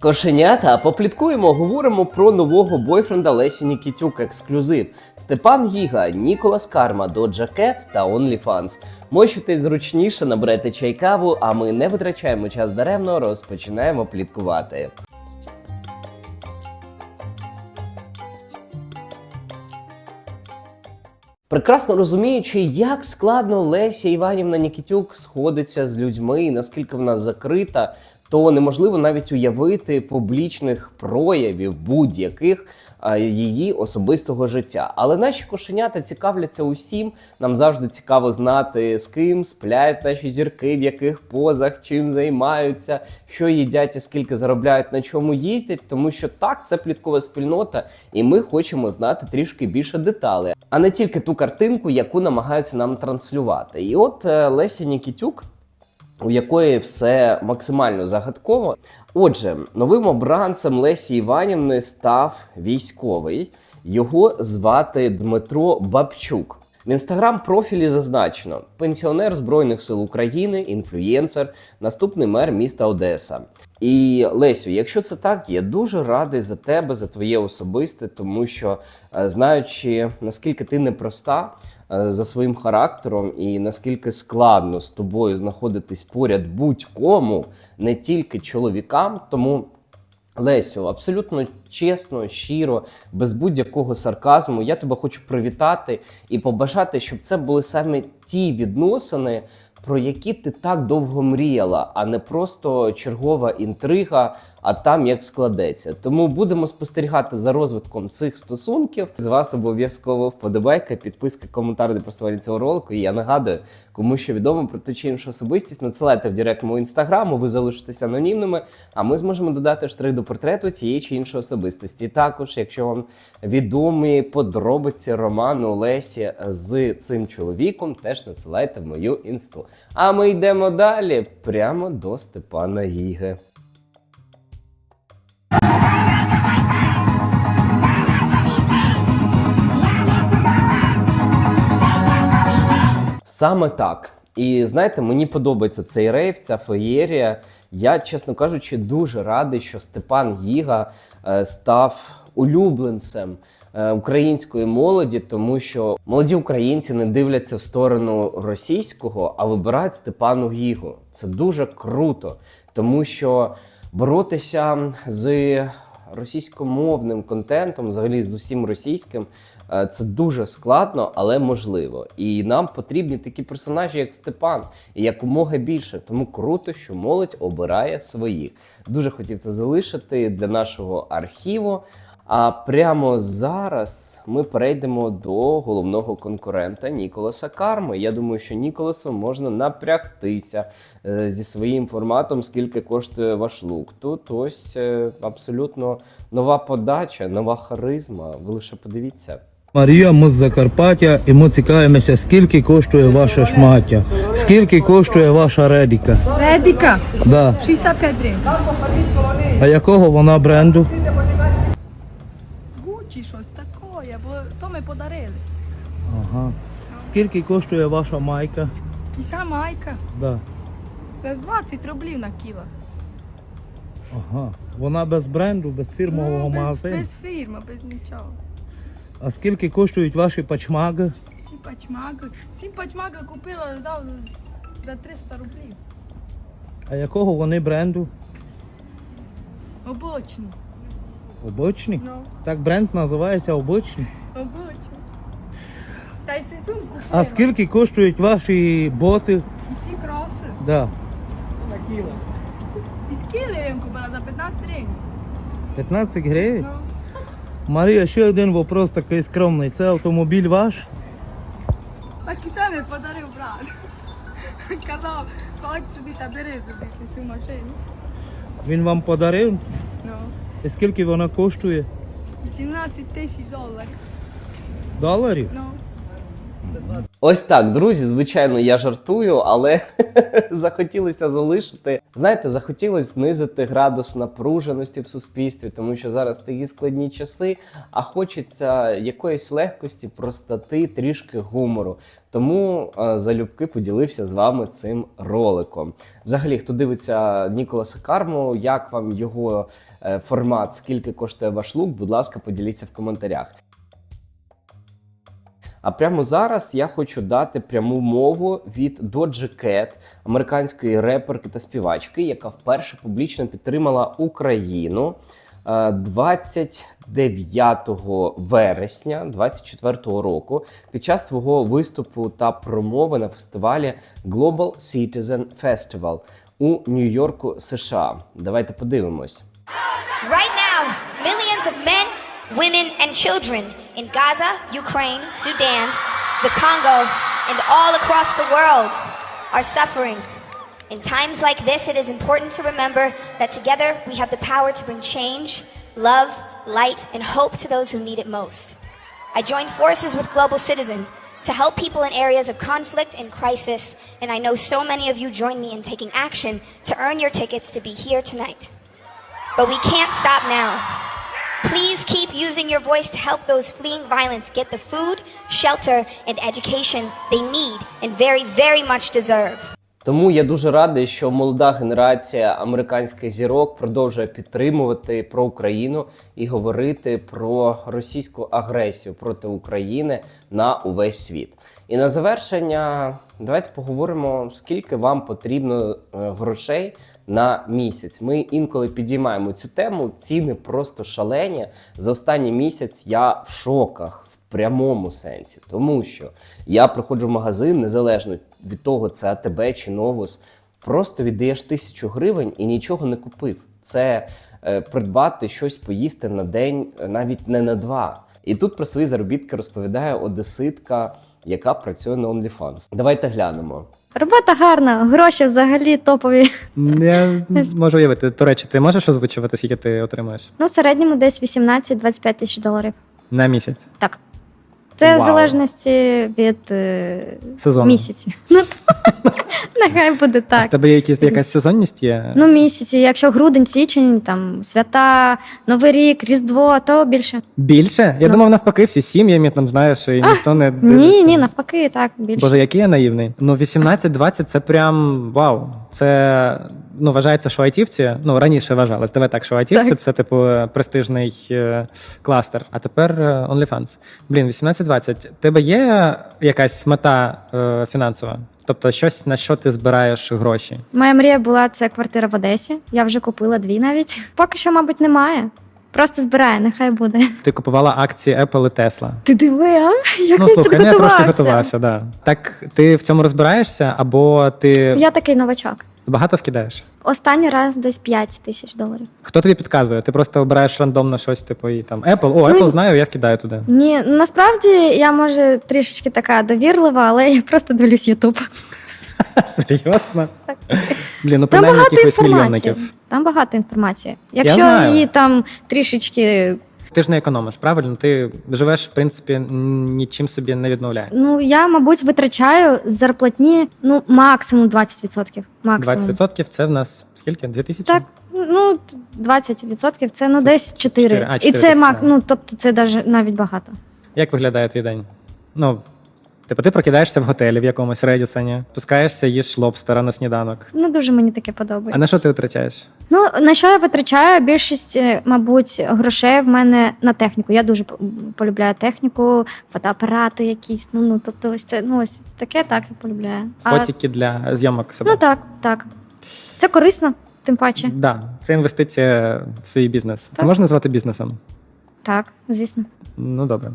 Кошенята, попліткуємо, говоримо про нового бойфренда Лесі Нікітюк ексклюзив. Степан Гіга, Ніколас Карма, Доджа Кет та OnlyFans. Мочитесь зручніше, наберете чай каву, а ми не витрачаємо час даремно, розпочинаємо пліткувати. Прекрасно розуміючи, як складно Леся Іванівна Нікітюк сходиться з людьми, і наскільки вона закрита, то неможливо навіть уявити публічних проявів будь-яких її особистого життя. Але наші кошенята цікавляться усім. Нам завжди цікаво знати, з ким сплять наші зірки, в яких позах, чим займаються, що їдять і скільки заробляють, на чому їздять. Тому що так, це пліткова спільнота, і ми хочемо знати трішки більше деталей, а не тільки ту картинку, яку намагаються нам транслювати. І от е, Леся Нікітюк у якої все максимально загадково. Отже, новим обранцем Лесі Іванівни став військовий. Його звати Дмитро Бабчук. В інстаграм-профілі зазначено: пенсіонер Збройних сил України, інфлюєнсер, наступний мер міста Одеса. І Лесю, якщо це так, я дуже радий за тебе, за твоє особисте, тому що е, знаючи наскільки ти непроста, е, за своїм характером і наскільки складно з тобою знаходитись поряд будь-кому, не тільки чоловікам. Тому Лесю, абсолютно чесно, щиро, без будь-якого сарказму, я тебе хочу привітати і побажати, щоб це були саме ті відносини, про які ти так довго мріяла, а не просто чергова інтрига, а там як складеться. Тому будемо спостерігати за розвитком цих стосунків. З вас обов'язково вподобайка, підписка, коментар до просування цього ролику. І я нагадую, кому що відомо про ту чи іншу особистість, надсилайте в директ мого інстаграму, ви залишитесь анонімними, а ми зможемо додати штрих до портрету цієї чи іншої особистості. Також, якщо вам відомі подробиці роману Лесі з цим чоловіком, теж надсилайте в мою інсту. А ми йдемо далі прямо до Степана Гіги. Саме так. І знаєте, мені подобається цей рейв, ця феєрія. Я, чесно кажучи, дуже радий, що Степан Гіга е, став улюбленцем е, української молоді, тому що молоді українці не дивляться в сторону російського, а вибирають Степану Гігу. Це дуже круто, тому що боротися з російськомовним контентом, взагалі з усім російським, це дуже складно, але можливо. І нам потрібні такі персонажі, як Степан, і якомога більше. Тому круто, що молодь обирає своїх. Дуже хотів це залишити для нашого архіву. А прямо зараз ми перейдемо до головного конкурента Ніколаса Карми. Я думаю, що Ніколасу можна напрягтися е, зі своїм форматом, скільки коштує ваш лук. Тут ось е, абсолютно нова подача, нова харизма. Ви лише подивіться. Марія, ми з Закарпаття і ми цікавимося, скільки коштує ваше шмаття, скільки коштує ваша редіка. Редика, Да. 65 гривень. А якого вона бренду? Гучі щось таке, бо то ми подарили. Ага. Скільки коштує ваша майка? І ця майка. Да. Десь 20 рублів на кілах. Ага. Вона без бренду, без фірмового Ну, без, магазину. без фірми, без нічого. А скільки коштують ваші пачмаги? Сім пачмаги. Сім пачмаги купила, дав за 300 рублів. А якого вони бренду? Обочні. Обочні? Ну, Так бренд називається обочні. обочні. Та й сезон купила. А скільки коштують ваші боти? І всі кроси. Да. І скіли я їм купила за 15 гривень. 15 гривень? Ну, Марія, ще один вопрос такий скромний. Це автомобіль ваш? так і саме подарив брат. Казав, ходь собі та бери собі цю машину. Він вам подарив? Ну, І скільки вона коштує? 18 тисяч доларів. Доларів? Ну, Ось так, друзі. Звичайно, я жартую, але захотілося залишити. Знаєте, захотілося знизити градус напруженості в суспільстві, тому що зараз такі складні часи, а хочеться якоїсь легкості, простоти, трішки гумору. Тому е, залюбки поділився з вами цим роликом. Взагалі, хто дивиться Ніколаса Карму, як вам його е, формат, скільки коштує ваш лук, будь ласка, поділіться в коментарях. А прямо зараз я хочу дати пряму мову від Doja Cat, американської реперки та співачки, яка вперше публічно підтримала Україну е, 29 вересня 2024 року під час свого виступу та промови на фестивалі Global Citizen Festival у Нью-Йорку, США. Давайте подивимось. Right now, millions of men, women, and children in Gaza, Ukraine, Sudan, the Congo, and all across the world are suffering. In times like this, it is important to remember that together we have the power to bring change, love, light, and hope to those who need it most. I joined forces with Global Citizen to help people in areas of conflict and crisis, and I know so many of you join me in taking action to earn your tickets to be here tonight. But we can't stop now. Please keep using your voice to help those fleeing violence get the food, shelter, and education they need and very, very much deserve. Тому я дуже радий, що молода генерація американських зірок продовжує підтримувати про Україну і говорити про російську агресію проти України на увесь світ. І на завершення давайте поговоримо, скільки вам потрібно е, грошей на місяць. Ми інколи підіймаємо цю тему. Ціни просто шалені. За останній місяць я в шоках в прямому сенсі, тому що я приходжу в магазин незалежно від того, це АТБ чи Новус. Просто віддаєш тисячу гривень і нічого не купив. Це е, придбати щось поїсти на день, е, навіть не на два. І тут про свої заробітки розповідає одеситка, яка працює на OnlyFans. Давайте глянемо. Робота гарна, гроші взагалі топові. Я можу уявити. До речі, ти можеш озвучувати, скільки ти отримуєш Ну, в середньому десь 18-25 тисяч доларів. на місяць? Так. Це в залежності від е, Сезону. місяці. Ну, нехай буде А в так. тебе є якісь, якась сезонність є? Ну, місяці, якщо грудень, січень, там свята, Новий рік, Різдво, то більше. Більше? Я Ну. думав, навпаки, всі сім'ями там знаєш, і ніхто не Ні, ні, навпаки, так, більше. Боже, який я наївний. Ну, 18-20 це прям вау. Це ну, вважається, що айтівці, ну раніше вважалось. Давай так, що айтівці це типу престижний е, кластер. А тепер е, OnlyFans. Блін, 18-20. Тебе є якась мета е, фінансова? Тобто щось, на що ти збираєш гроші? Моя мрія була це квартира в Одесі. Я вже купила дві навіть. Поки що, мабуть, немає. Просто збирає, нехай буде. Ти купувала акції Apple і Tesla. Ти диви, а? Як ну слухай, ну, я трошки готувався, да. Так ти в цьому розбираєшся, або ти Я такий новачок. Багато вкидаєш? Останній раз десь 5 тисяч доларів. Хто тобі підказує? Ти просто обираєш рандомно щось, типу, і там Apple, о, Ну, Apple знаю, я вкидаю туди. Ні, насправді я може трішечки така довірлива, але я просто дивлюсь Ютуб. Серйозно? Блін, ну Там принаймні багато якихось інформації. мільйонників. Там багато інформації. Якщо знаю. її там трішечки. Ти ж не економиш, правильно? Ти живеш, в принципі, нічим собі не відмовляєш. Ну я, мабуть, витрачаю з зарплатні ну максимум 20%. Максимум. 20% це в нас скільки? 2000? Так, ну 20% це ну Це десь 4. чотири. А, І це мак, ну тобто це даже навіть багато. Як виглядає твій день? Ну, типу, ти прокидаєшся в готелі в якомусь Редісоні, спускаєшся, їш лобстера на сніданок. Не дуже мені таке подобається. А на що ти витрачаєш? Ну, на що я витрачаю? Більшість, е, мабуть, грошей в мене на техніку. Я дуже полюбляю техніку, фотоапарати якісь. Ну, ну тобто, ось це ну ось таке так я полюбляю. А, для зйомок себе. ну так, так. Це корисно, тим паче. Да, це інвестиція в свій бізнес. Це можна назвати бізнесом? Так, звісно. Ну добре.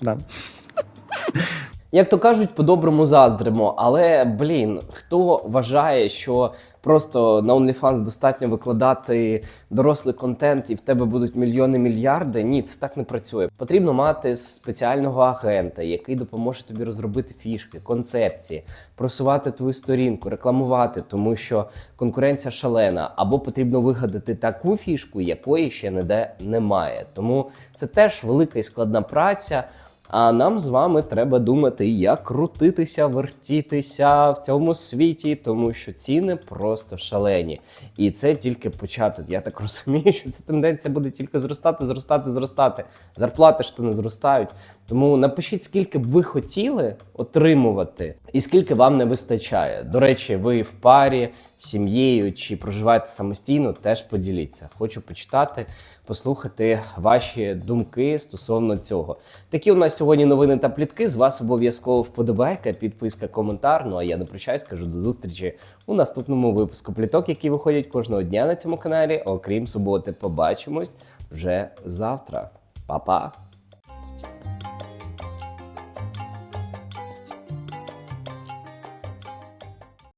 Да. Як то кажуть, по-доброму заздримо, але блін, хто вважає, що просто на OnlyFans достатньо викладати дорослий контент і в тебе будуть мільйони мільярди? Ні, це так не працює. Потрібно мати спеціального агента, який допоможе тобі розробити фішки, концепції, просувати твою сторінку, рекламувати, тому що конкуренція шалена, або потрібно вигадати таку фішку, якої ще ніде немає. Тому це теж велика і складна праця. А нам з вами треба думати, як крутитися, вертітися в цьому світі, тому що ціни просто шалені. І це тільки початок. Я так розумію, що ця тенденція буде тільки зростати, зростати, зростати. Зарплати ж то не зростають. Тому напишіть, скільки б ви хотіли отримувати, і скільки вам не вистачає. До речі, ви в парі, сім'єю чи проживаєте самостійно, теж поділіться. Хочу почитати, послухати ваші думки стосовно цього. Такі у нас сьогодні новини та плітки. З вас обов'язково вподобайка, підписка, коментар. Ну а я не прощаюсь, кажу до зустрічі у наступному випуску пліток, які виходять кожного дня на цьому каналі. Окрім суботи, побачимось вже завтра. Па-па!